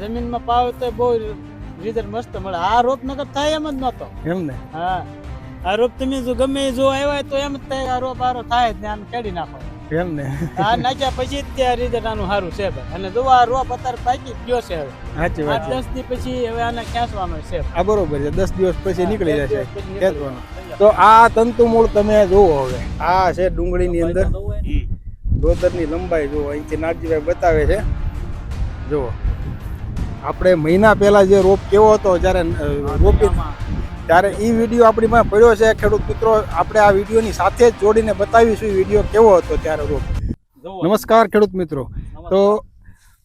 જમીનમાં પાવ તો બહુ રિઝલ્ટ મસ્ત મળે. આ રોપ નગર થાય એમ જ નતો એમ ને? હા. આ રોપ તમે જો ગમે જો આવ્યા તો એમ જ થાય આ રોપ આરો થાય જ ને આમ ખેડી નાખો. એમ ને? આ નાખ્યા પછી જ ત્યાં રિઝલ્ટ આનું સારું છે ભાઈ. અને જો આ રોપ અત્યારે પાકી ગયો છે હવે. સાચી વાત દસ દિવસ પછી હવે આને ખેંચવાનો છે આ બરોબર છે. દસ દિવસ પછી નીકળી જશે. ખેંચવાનો. તો આ તંતુ મૂળ તમે જુઓ હવે. આ છે ડુંગળીની અંદર. ગોદરની લંબાઈ જુઓ. અહીંથી નાગજીભાઈ બતાવે છે. જુઓ. આપણે મહિના પહેલા જે રોપ કેવો હતો જ્યારે રોપી ત્યારે એ વીડિયો આપણી પાસે પડ્યો છે. ખેડૂત મિત્રો આપણે આ વિડીયોની સાથે જ જોડીને બતાવીશું એ વીડિયો કેવો હતો ત્યારે રોપ. નમસ્કાર ખેડૂત મિત્રો. તો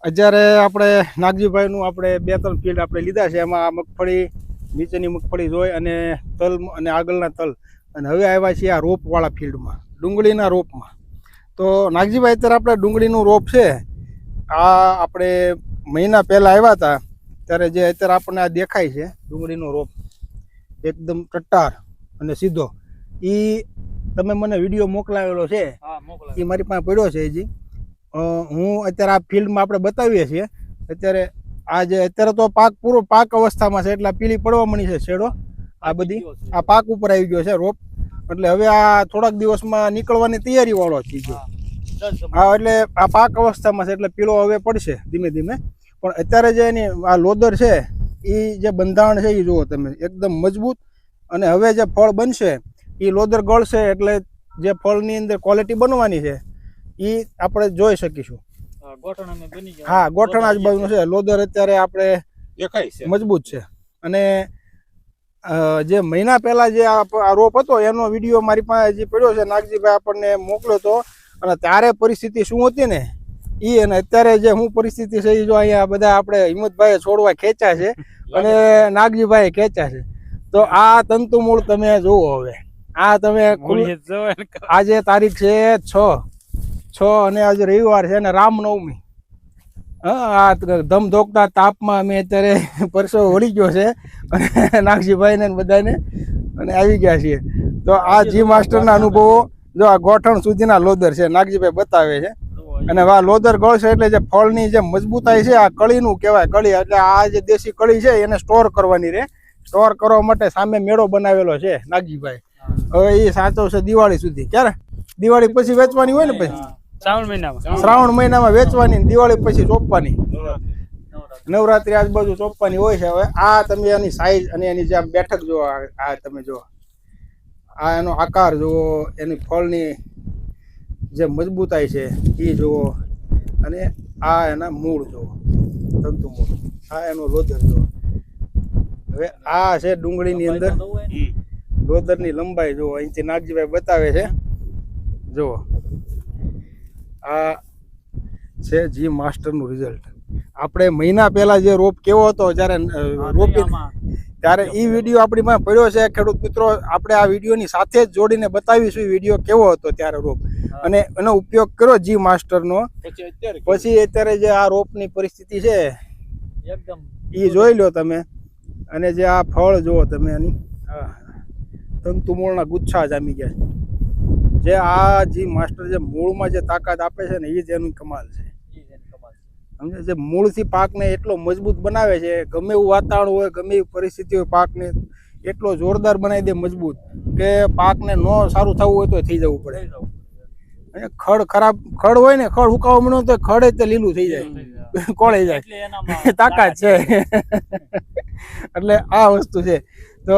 અત્યારે આપણે નાગજીભાઈનું આપણે બે ત્રણ ફિલ્ડ આપણે લીધા છે. એમાં આ મગફળી નીચેની મગફળી જોઈ અને તલ અને આગળના તલ. અને હવે આવ્યા છીએ આ રોપવાળા ફિલ્ડમાં ડુંગળીના રોપમાં. તો નાગજીભાઈ અત્યારે આપણે ડુંગળીનું રોપ છે. આ આપણે મહિના પહેલાં આવ્યા હતા ત્યારે જે અત્યારે આપણને આ દેખાય છે ડુંગળીનો રોપ એકદમ ટટ્ટાર અને સીધો. એ તમે મને વીડિયો મોકલાવેલો છે એ મારી પાસે પડ્યો છે હજી. હું અત્યારે આ ફિલ્ડમાં આપણે બતાવીએ છીએ. અત્યારે આ જે અત્યારે તો પાક પૂરો પાક અવસ્થામાં છે એટલે પીલી પડવા મળી છે શેડો આ બધી. આ પાક ઉપર આવી ગયો છે રોપ. એટલે હવે આ થોડાક દિવસમાં નીકળવાની તૈયારી વાળો થઈ ગયો. હા એટલે આ પાક અવસ્થામાં છે એટલે પીળો હવે પડશે ધીમે ધીમે. પણ અત્યારે જે એની આ લોદર છે એ જે બંધારણ છે એ જુઓ તમે એકદમ મજબૂત અને હવે જે ફળ બનશે એ લોદર ગળશે એટલે જે ફળની અંદર ક્વોલિટી બનવાની છે એ આપણે જોઈ શકીશું. હા ગોઠણા જ આજુબાજુનું છે. લોદર અત્યારે આપણે મજબૂત છે. અને જે મહિના પહેલા જે આ આ રોપ હતો એનો વીડિયો મારી પાસે હજી પડ્યો છે નાગજીભાઈ આપણને મોકલ્યો હતો અને ત્યારે પરિસ્થિતિ શું હતી ને એ અને અત્યારે જે શું પરિસ્થિતિ છે એ જો અહીંયા બધા આપણે હિંમતભાઈ છોડવા ખેંચ્યા છે અને નાગજીભાઈ ખેંચ્યા છે. તો આ તંતુ મૂળ તમે જુઓ હવે. આ તમે. આજે તારીખ છે છ. છ અને આજે રવિવાર છે અને રામનવમી. હા આ ધમધોકતા તાપમાં અમે અત્યારે પરસો વળી ગયો છે. અને નાગજીભાઈને ને બધાને અને આવી ગયા છીએ. તો આ જી માસ્ટરના અનુભવો જો આ ગોઠણ સુધીના લોદર છે નાગજીભાઈ બતાવે છે. અને આ લોદર ગળ છે એટલે જે ફળની જે મજબૂતાઈ છે આ કળીનું કહેવાય. કળી એટલે આ જે દેશી કળી છે એને સ્ટોર કરવાની રહે સ્ટોર કરવા માટે સામે મેળો બનાવેલો છે નાગજીભાઈ. હવે એ સાચવશે દિવાળી સુધી. ક્યારે? દિવાળી પછી વેચવાની હોય ને પછી? શ્રાવણ મહિનામાં. શ્રાવણ મહિનામાં. વેચવાની દિવાળી પછી ચોપવાની. નવરાત્રી. આજુબાજુ ચોપવાની હોય છે હવે. આ તમે એની સાઈઝ અને એની જે બેઠક જુઓ આ આ તમે જુઓ. આ એનો આકાર જુઓ એની ફળની જે મજબૂતાઈ છે એ જુઓ અને આ એના મૂળ જુઓ તંતુ મૂળ. આ એનો લોદર જુઓ હવે આ છે ડુંગળીની અંદર. લોદરની લંબાઈ જુઓ અહીંથી નાગજીભાઈ બતાવે છે. જુઓ આ છે જી માસ્ટરનું રિઝલ્ટ આપણે મહિના પહેલા જે રોપ કેવો હતો જ્યારે રોપી ત્યારે એ વીડિયો આપણી પાસે પડ્યો છે ખેડૂત મિત્રો આપણે આ વિડીયોની સાથે જ જોડીને બતાવીશું એ વીડિયો કેવો હતો ત્યારે રોપ. અને એનો ઉપયોગ કર્યો જી માસ્ટરનો. પછી અત્યારે પછી અત્યારે જે આ રોપની પરિસ્થિતિ છે એકદમ એ જોઈ લો તમે. અને જે આ ફળ જુઓ તમે એની. તંતુમૂળના તંતુ મૂળના ગુચ્છા જામી ગયા છે. જે આ જી માસ્ટર જે મૂળમાં જે તાકાત આપે છે ને એ જ એની કમાલ છે. સમજે જે મૂળથી પાકને એટલો મજબૂત બનાવે છે ગમે એવું વાતાવરણ હોય ગમે એવી પરિસ્થિતિ હોય પાકને એટલો જોરદાર બનાવી દે મજબૂત કે પાકને ન સારું થવું હોય તો થઈ જવું પડે. અને ખડ ખરાબ ખડ હોય ને ખડ હુકાવા મળ્યો તો ખડ તે લીલું થઈ જાય. કોળે જાય. તાકાત છે. એટલે આ વસ્તુ છે. તો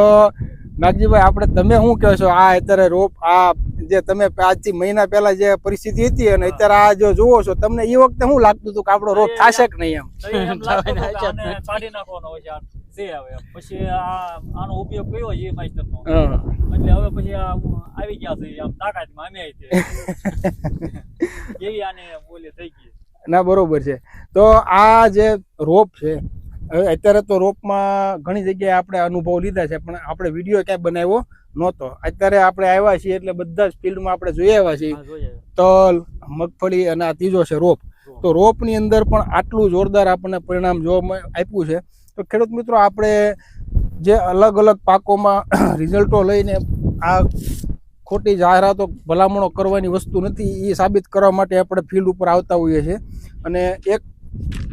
નાગજીભાઈ આપણે તમે શું કહો છો? આ અત્યારે રોપ આ જે તમે આજથી મહિના પહેલા જે પરિસ્થિતિ હતી અને અત્યારે આ જો જુઓ છો તમને એ વખતે શું લાગતું હતું કે આપણો રોગ થશે કે નહીં એમ? આને કાઢી નાખવાનો હોય છે આ તે આવે એમ. પછી આનો ઉપયોગ કયો છે માસ્ટરનો. એમ એટલે હવે પછી આવી ગયા છે આમ તાકાતમાં અમે એવી આને બોલે થઈ ગઈ. ના બરોબર છે. તો આ જે રોપ છે હવે અત્યારે તો રોપમાં ઘણી જગ્યાએ આપણે અનુભવ લીધા છે પણ આપણે વીડિયો ક્યાંય બનાવ્યો નહોતો. અત્યારે આપણે આવ્યા છીએ એટલે બધા જ ફિલ્ડમાં આપણે જોઈ આવ્યા છીએ. તલ મગફળી અને આ ત્રીજો છે રોપ. તો રોપની અંદર પણ આટલું જોરદાર આપણને પરિણામ જોવા આપ્યું છે. તો ખેડૂત મિત્રો આપણે જે અલગ અલગ પાકોમાં રિઝલ્ટો લઈને આ ખોટી જાહેરાતો ભલામણો કરવાની વસ્તુ નથી એ સાબિત કરવા માટે આપણે ફિલ્ડ ઉપર આવતા હોઈએ છીએ. અને એક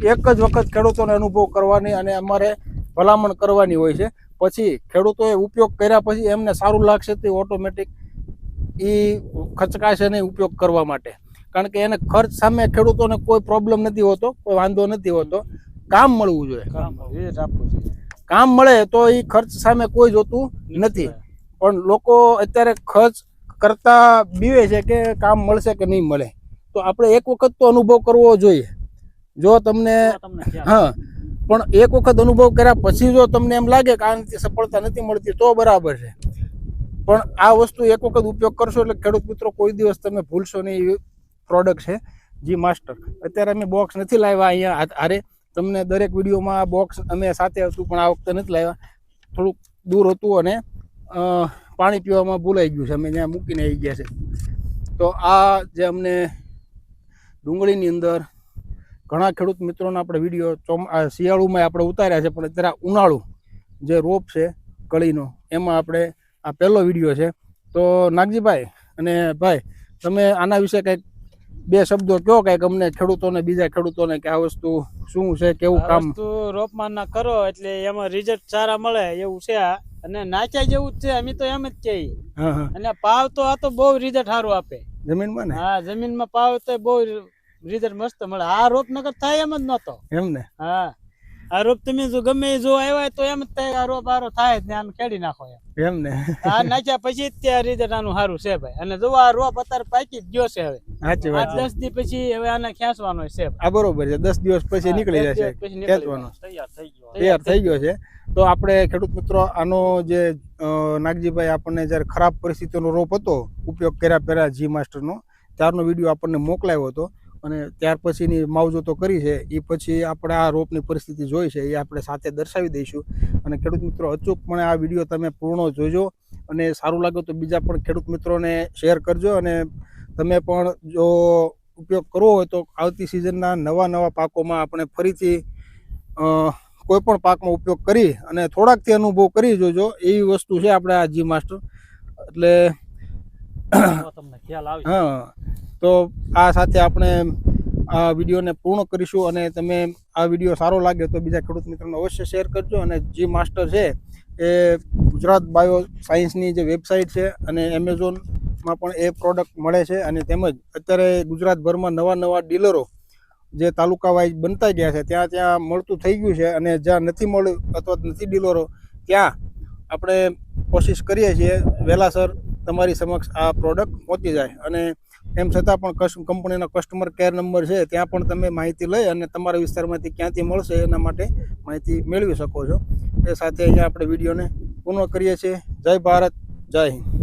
એક જ વખત ખેડૂતોને અનુભવ કરવાની અને અમારે ભલામણ કરવાની હોય છે. પછી ખેડૂતોએ ઉપયોગ કર્યા પછી એમને સારું લાગશે તે ઓટોમેટિક એ ખચકાશે નહીં ઉપયોગ કરવા માટે. કારણ કે એને ખર્ચ સામે ખેડૂતોને કોઈ પ્રોબ્લેમ નથી હોતો કોઈ વાંધો નથી હોતો. કામ મળવું જોઈએ. કામ મળે તો એ ખર્ચ સામે કોઈ જોતું નથી પણ લોકો અત્યારે ખર્ચ કરતા બીવે છે કે કામ મળશે કે નહીં મળે. તો આપણે એક વખત તો અનુભવ કરવો જોઈએ. જો તમને હા. પણ એક વખત અનુભવ કર્યા પછી જો તમને એમ લાગે કે આનાથી સફળતા નથી મળતી તો બરાબર છે. પણ આ વસ્તુ એક વખત ઉપયોગ કરશો એટલે ખેડૂત મિત્રો કોઈ દિવસ તમે ભૂલશો નહીં એવી પ્રોડક્ટ છે જી માસ્ટર. અત્યારે અમે બોક્સ નથી લાવ્યા અહીંયા અરે હારે. તમને દરેક વિડીયોમાં આ બોક્સ અમે સાથે હતું પણ આ વખતે નથી લાવ્યા. થોડુંક દૂર હતું અને પાણી પીવામાં ભૂલાઈ ગયું છે. અમે ત્યાં મૂકીને આવી ગયા છે. તો આ જે અમને ડુંગળીની અંદર ઘણા ખેડૂત મિત્રોના આપણે વીડિયો ચોમ શિયાળુમાં આપણે ઉતાર્યા છે પણ અત્યારે ઉનાળુ જે રોપ છે કળીનો એમાં આપણે આ પહેલો વીડિયો છે. તો નાગજીભાઈ અને ભાઈ તમે આના વિશે કંઈક બે શબ્દો કહો કંઈક અમને ખેડૂતોને બીજા ખેડૂતોને કે આ વસ્તુ શું છે કેવું કામ? વસ્તુ રોપમાં ના કરો એટલે એમાં રિઝલ્ટ સારા મળે એવું છે આ. અને નાચ્યા જેવું જ છે અમે તો એમ જ કહીએ. અને પાવ તો આ તો બહુ રિઝલ્ટ સારું આપે. જમીનમાં ને? હા જમીનમાં પાવ તો બહુ રિઝલ્ટ મસ્ત મળે. આ રોપ નગર થાય એમ જ નતો એમ ને? હા. આ રોપ તમે જો ગમે જો આવ્યા તો એમ જ થાય આ રોપ આરો થાય જ ને આને ખેડી નાખો એમ. એમ ને? આ નાખ્યા પછી જ ત્યાં રિઝલ્ટ આનું સારું છે ભાઈ. અને જો આ રોપ અત્યારે પાકી જ ગયો છે હવે. સાચી વાત દસ દિવસ પછી હવે આને ખેંચવાનો છે આ બરોબર છે. દસ દિવસ પછી નીકળી જશે. ખેંચવાનો. તૈયાર થઈ ગયો. તૈયાર થઈ ગયો છે. તો આપણે ખેડૂત મિત્રો આનો જે નાગજીભાઈ આપણને જ્યારે ખરાબ પરિસ્થિતિનો રોપ હતો ઉપયોગ કર્યા પહેલા જી માસ્ટરનો ત્યારનો વીડિયો આપણને મોકલાયો હતો. અને ત્યાર પછીની માવજતો કરી છે એ પછી આપણે આ રોપની પરિસ્થિતિ જોઈ છે એ આપણે સાથે દર્શાવી દઈશું. અને ખેડૂત મિત્રો અચૂકપણે આ વીડિયો તમે પૂર્ણ જોજો અને સારું લાગે તો બીજા પણ ખેડૂત મિત્રોને શેર કરજો અને તમે પણ જો ઉપયોગ કરવો હોય તો આવતી સિઝનના નવા નવા પાકોમાં આપણે ફરીથી કોઈ પણ પાકમાં ઉપયોગ કરી અને થોડાકથી અનુભવ કરી જોજો. એવી વસ્તુ છે આપણે આ જી માસ્ટર. એટલે તમને ખ્યાલ આવે હા. તો આ સાથે આપણે આ વિડીયોને પૂર્ણ કરીશું અને તમે આ વીડિયો સારો લાગે તો બીજા ખેડૂત મિત્રોને અવશ્ય શેર કરજો અને જી માસ્ટર છે એ ગુજરાત બાયો સાયન્સની જે વેબસાઇટ છે અને એમેઝોનમાં પણ એ પ્રોડક્ટ મળે છે અને તેમજ અત્યારે ગુજરાતભરમાં નવા નવા ડીલરો જે તાલુકા વાઇઝ બનતા ગયા છે, ત્યાં ત્યાં મળતું થઈ ગયું છે અને જ્યાં નથી મળ્યું અથવા નથી ડીલરો, ત્યાં આપણે કોશિશ કરીએ છીએ વહેલાસર તમારી સમક્ષ આ પ્રોડક્ટ પહોંચી જાય અને એમ છતાં પણ કંપનીનો કસ્ટમર કેર નંબર છે, ત્યાં પણ તમે માહિતી લઈ અને તમારા વિસ્તારમાંથી ક્યાંથી મળશે એના માટે માહિતી મેળવી શકો છો. એ સાથે અહીંયા આપણે વિડીયોને પૂર્ણ કરીએ છીએ. જય ભારત, જય હિન્દ.